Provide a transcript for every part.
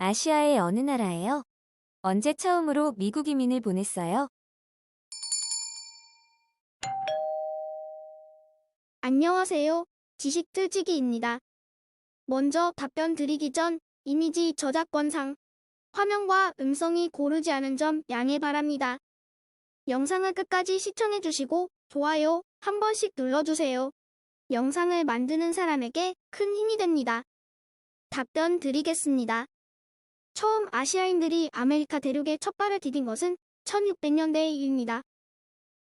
아시아의 어느 나라예요? 언제 처음으로 미국 이민을 보냈어요? 안녕하세요. 지식 틀지기입니다. 먼저 답변 드리기 전 이미지 저작권상 화면과 음성이 고르지 않은 점 양해 바랍니다. 영상을 끝까지 시청해 주시고 좋아요 한 번씩 눌러주세요. 영상을 만드는 사람에게 큰 힘이 됩니다. 답변 드리겠습니다. 처음 아시아인들이 아메리카 대륙에 첫 발을 디딘 것은 1600년대의 일입니다.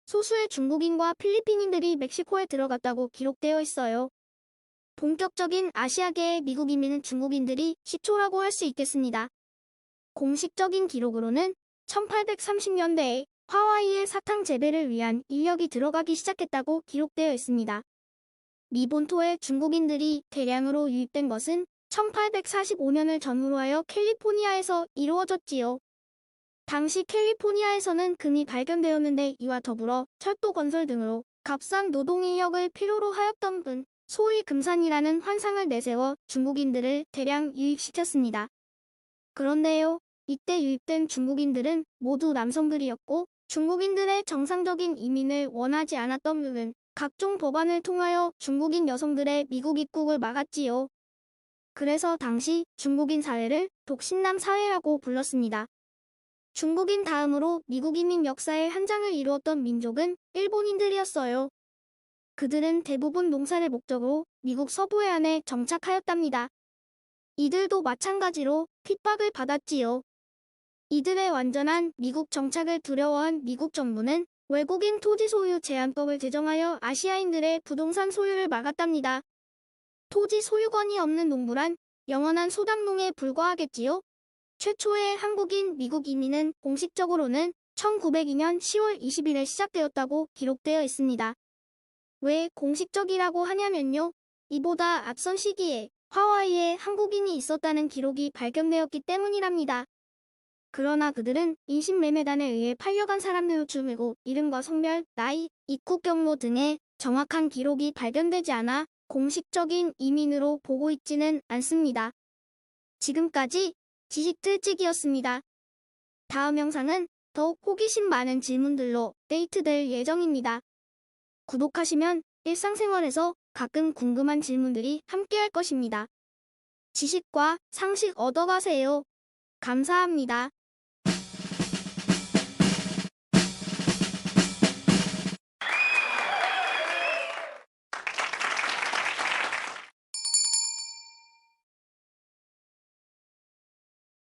소수의 중국인과 필리핀인들이 멕시코에 들어갔다고 기록되어 있어요. 본격적인 아시아계의 미국 이민은 중국인들이 시초라고 할 수 있겠습니다. 공식적인 기록으로는 1830년대에 하와이의 사탕 재배를 위한 인력이 들어가기 시작했다고 기록되어 있습니다. 미 본토에 중국인들이 대량으로 유입된 것은 1845년을 전후로 하여 캘리포니아에서 이루어졌지요. 당시 캘리포니아에서는 금이 발견되었는데 이와 더불어 철도 건설 등으로 값싼 노동 인력을 필요로 하였던 분, 소위 금산이라는 환상을 내세워 중국인들을 대량 유입시켰습니다. 그런데요, 이때 유입된 중국인들은 모두 남성들이었고 중국인들의 정상적인 이민을 원하지 않았던 분은 각종 법안을 통하여 중국인 여성들의 미국 입국을 막았지요. 그래서 당시 중국인 사회를 독신남 사회라고 불렀습니다. 중국인 다음으로 미국 이민 역사의 한 장을 이루었던 민족은 일본인들이었어요. 그들은 대부분 농사를 목적으로 미국 서부 해안에 정착하였답니다. 이들도 마찬가지로 핍박을 받았지요. 이들의 완전한 미국 정착을 두려워한 미국 정부는 외국인 토지 소유 제한법을 제정하여 아시아인들의 부동산 소유를 막았답니다. 토지 소유권이 없는 농부란 영원한 소당농에 불과하겠지요. 최초의 한국인 미국 이민은 공식적으로는 1902년 10월 20일에 시작되었다고 기록되어 있습니다. 왜 공식적이라고 하냐면요. 이보다 앞선 시기에 하와이에 한국인이 있었다는 기록이 발견되었기 때문이랍니다. 그러나 그들은 인신매매단에 의해 팔려간 사람들로 주이고 이름과 성별, 나이, 입국 경로 등의 정확한 기록이 발견되지 않아 공식적인 이민으로 보고 있지는 않습니다. 지금까지 지식틀찍이었습니다. 다음 영상은 더욱 호기심 많은 질문들로 데이트될 예정입니다. 구독하시면 일상생활에서 가끔 궁금한 질문들이 함께할 것입니다. 지식과 상식 얻어가세요. 감사합니다.